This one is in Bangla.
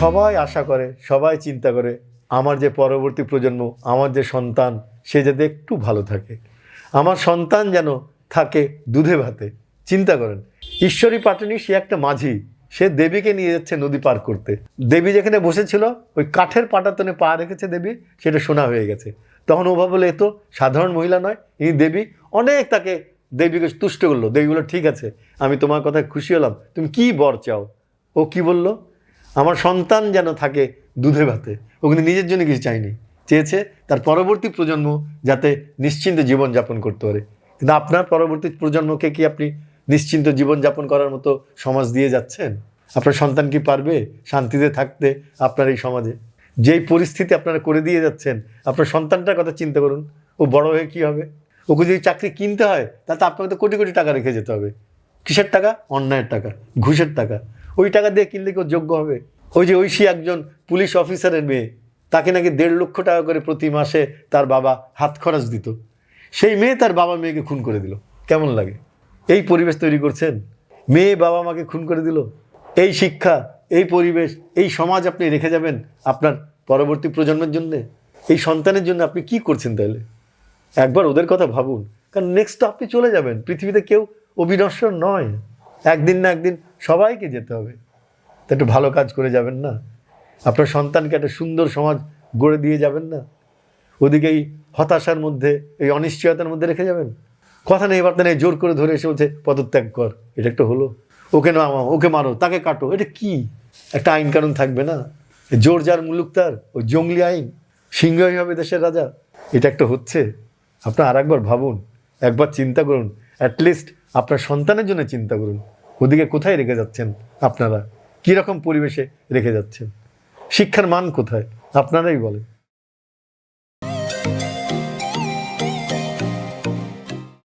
সবাই আশা করে, সবাই চিন্তা করে, আমার যে পরবর্তী প্রজন্ম, আমার যে সন্তান, সে যাতে একটু ভালো থাকে। আমার সন্তান যেন থাকে দুধে ভাতে, চিন্তা করেন। ঈশ্বরী পাটনি, সে একটা মাঝি, সে দেবীকে নিয়ে যাচ্ছে নদী পার করতে। দেবী যেখানে বসেছিল, ওই কাঠের পাটাতনে পা রেখেছে দেবী, সেটা শোনা হয়ে গেছে। তখন ও ভাবলো, এ তো সাধারণ মহিলা নয় এই দেবী। অনেক তাকে দেবীকে তুষ্ট করল। দেবী বলল, ঠিক আছে, আমি তোমার কথায় খুশি হলাম। তুমি কি বর চাও? ও কি বলল? আমার সন্তান যেন থাকে দুধে ভাতে। ও কিন্তু নিজের জন্য কিছু চাইনি চেয়েছে তার পরবর্তী প্রজন্ম যাতে নিশ্চিন্ত জীবনযাপন করতে পারে। কিন্তু আপনার পরবর্তী প্রজন্মকে কি আপনি নিশ্চিন্ত জীবনযাপন করার মতো সমাজ দিয়ে যাচ্ছেন? আপনার সন্তান কি পারবে শান্তিতে থাকতে আপনার এই সমাজে? যেই পরিস্থিতি আপনারা করে দিয়ে যাচ্ছেন, আপনার সন্তানটার কথা চিন্তা করুন। ও বড় হয়ে কি হবে? ওকে যদি চাকরি কিনতে হয় তাতে আপনাকে তো কোটি কোটি টাকা রেখে যেতে হবে। কিসের টাকা? অন্যায়ের টাকা, ঘুষের টাকা। ওই টাকা দিয়ে কিনলে কেউ যোগ্য হবে? ওই যে ঐশী একজন পুলিশ অফিসারের মেয়ে, তাকে নাকি দেড় লক্ষ টাকা করে প্রতি মাসে তার বাবা হাত খরচ দিত। সেই মেয়ে তার বাবা মেয়েকে খুন করে দিল। কেমন লাগে? এই পরিবেশ তৈরি করছেন? মেয়ে বাবা মাকে খুন করে দিল? এই শিক্ষা, এই পরিবেশ, এই সমাজ আপনি রেখে যাবেন আপনার পরবর্তী প্রজন্মের জন্য? এই সন্তানের জন্য আপনি কি করছেন তাহলে? একবার ওদের কথা ভাবুন। কারণ নেক্সট আপনি চলে যাবেন। পৃথিবীতে কেউ অবিনশ্বর নয়। একদিন না একদিন সবাইকে যেতে হবে। তা একটু ভালো কাজ করে যাবেন না? আপনার সন্তানকে একটা সুন্দর সমাজ গড়ে দিয়ে যাবেন না? ওদিকে এই হতাশার মধ্যে, এই অনিশ্চয়তার মধ্যে রেখে যাবেন? কথা নেই, বার্তা নেই, জোর করে ধরে এসে বলছে, পদত্যাগ কর, এটা একটা হলো। ওকে না ওকে মারো, তাকে কাটো, এটা কি? একটা আইন কানুন থাকবে না? জোর যার মুলুক তার, ওই জঙ্গলি আইন, সিংহই হবে দেশের রাজা। এটা একটা হচ্ছে। আপনার আর একবার ভাবুন, একবার চিন্তা করুন অ্যাটলিস্ট আপনার সন্তানের জন্য চিন্তা করুন। ওদিকে কোথায় রেখে যাচ্ছেন আপনারা? কীরকম পরিবেশে রেখে যাচ্ছেন? শিক্ষার মান কোথায়? আপনারাই বলেন।